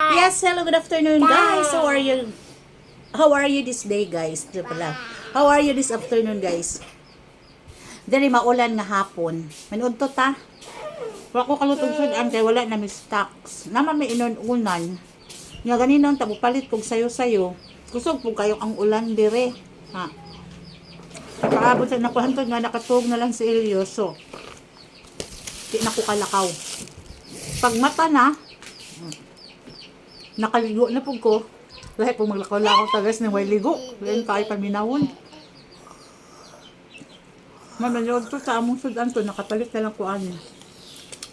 Yes, hello, good afternoon guys. How are you? How are you this day guys? Pala. How are you this afternoon guys? Diri maulan nga hapon. Manood to ta. Wa ko kalutog sud ang kay wala na mi stocks. Naman may inon-unan. Nga ganinong tabupalit kog sayo-sayo. Kusog po kayo ang ulan dire. Ha. Paabot sa nakuhantod nga nakatug na lang si Elioso. Di na ko kalakaw. Pag mata na, nakaligo na po ko. Lahat po maglakaw-lakaw tagas ng way ligo. Lain tayo paminawon. Mamanood to sa among sudan to, nakapalit na lang ko ani.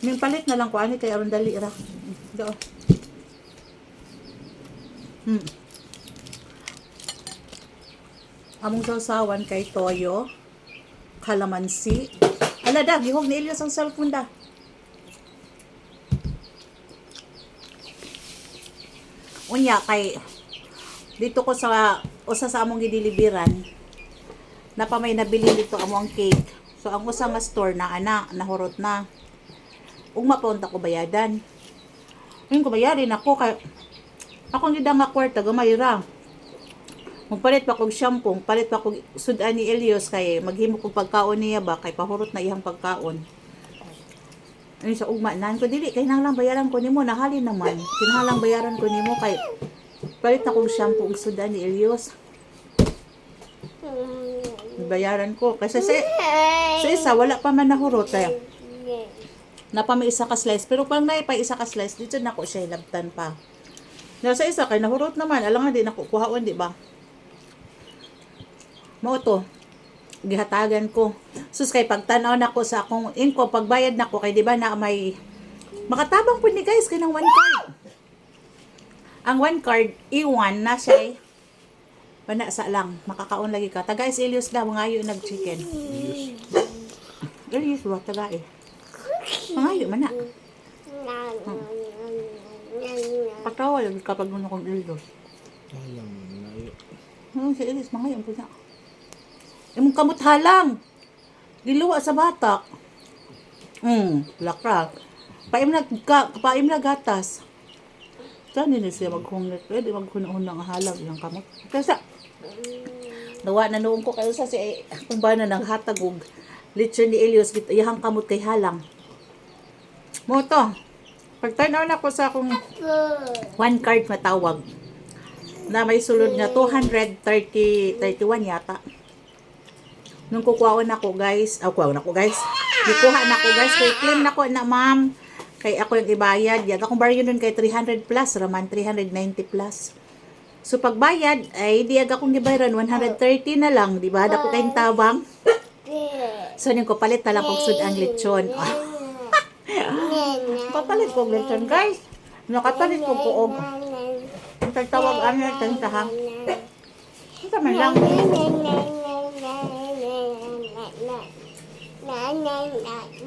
May palit na lang ko ani kay aron dali ra. Do. Hmm. Among sausawan kay toyo, kalamansi. Ala da, gihog ni Elias ang cellphone da. Unya kay dito ko sa usa sa among gidilibiran na pa may nabili dito amo ang cake. So ang usa nga store na ana nahurot na. Ugma pa unta ko bayadan. Yung ko bayarin ako kay ako gid nga kwarta gamay ra. Magpalit pa kog shampoo, palit pa kog sudan ni Elios kay maghimo kog pagkaon niya ba kay pahurot na iyang pagkaon. Ano sa ugma nan ko dili kay nang lang bayaran ko nimo nahalin naman. Kinahanglang bayaran ko nimo kay palit na kog shampoo ug sudan ni Elios. Bayaran ko kasi sa, sa isa wala pa man nahurot kay na pa may isa ka slice pero pag naay pa isa ka slice dito na ko siya hilabtan pa. Na sa isa kay nahurot naman alang nga di na ko kuhaon di ba? Mao to gihatagan ko. Sus kay pagtanaw na ko sa akong inko pagbayad na ko kay di ba na may makatabang po ni guys kay ng one card. Ang one card i1 na siya Pana sa lang, makakaon lagi ka. Taga is Elios na, mga ayo nag-chicken. Elios ba, taga eh. Mga ayo man na. Patawa lagi kapag muna kong mo na yun. Ano si Elios, mga ayo po na. Imong kamot halang. Diluwa sa bata. Hmm, lakra. Paim na, ka, paim na gatas. Saan din siya maghungit? Pwede maghunahon ng halag ng kamot. Kasi Nawa na noong ko kayo sa si kung ba na nang hatagog lechon ni Elios git iyang kamot kay halang. Mo to. Pag tanaw na ko sa akong one card matawag na may sulod nga 230 31 yata. Nung kukuhaon ako guys, ah kuhaon ako guys. Gikuha na ako guys, kay claim na ko na ma'am. Kay ako yung ibayad. Yan akong baryo nun kay 300 plus, raman 390 plus. So pagbayad ay di aga kong gibayaran 130 na lang, di ba? Dako kayong tabang. So ning ko palit na lang kog sud ang lechon. Papalit kog lechon, guys. Nakapalit ko ko og tawag ano tang tahang. Ito man lang.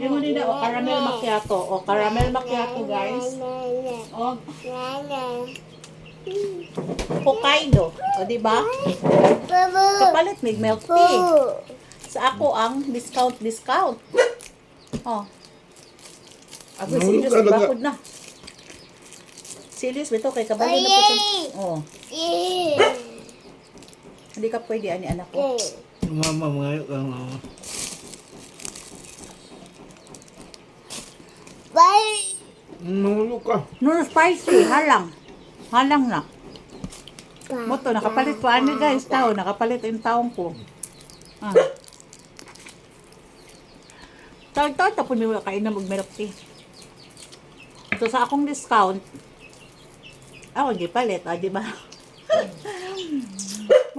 Yung mo nila o caramel macchiato. O caramel macchiato, guys. O Hokkaido. O di ba? Kapalit mig milk tea. Sa ako ang discount discount. Oh. Ako serious bakod na. Serious bito kay kabali na po. Oh. Hindi ka pwede ani anak ko. Mama, mga yun kang Nulo ka. No spicy, halang. Halang na. Moto, nakapalit pa ani guys, tao, nakapalit yung taong ko. Ah. Tawag to, tapos may wala kain na mag-milk tea. So, sa akong discount, ako di palit, ah, di ba?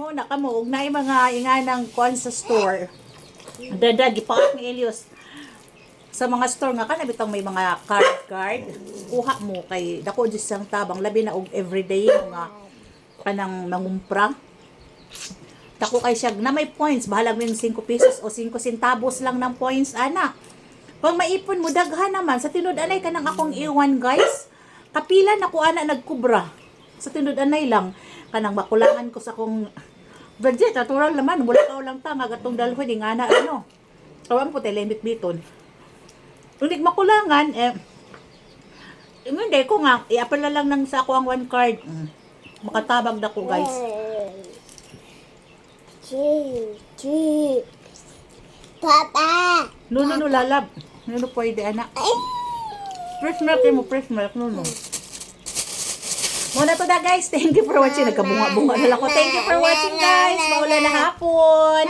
Muna ka mo, huwag na yung mga inganang kuan sa store. Dada, gipaak ni Elios. Sa mga store nga kana bitang may mga card card, kuha mo kay dako jud sang tabang labi na og everyday nga kanang mangumpra. Dako kay siya na may points, bahala yung 5 pesos o 5 centavos lang ng points ana. Pag maipon mo daghan naman sa tinud anay kanang akong iwan guys. Kapila na ko ana nagkubra. Sa tinud anay lang kanang makulangan ko sa akong budget natural naman wala ka lang ta nga gatong dalho di nga na ano. Kawan po telemit biton. Unik makulangan, eh, Hindi ko nga, i-apply lang ng sa ako ang one card. Mm. Makatabag na ko, guys. Papa. Nuno, no, lalab. Nuno, pwede, anak. Fresh milk, eh mo, fresh milk, nuno. Muna to na, guys. Thank you for watching. Nagkabunga-bunga na lang ko. Thank you for watching, guys. Maulan na hapon.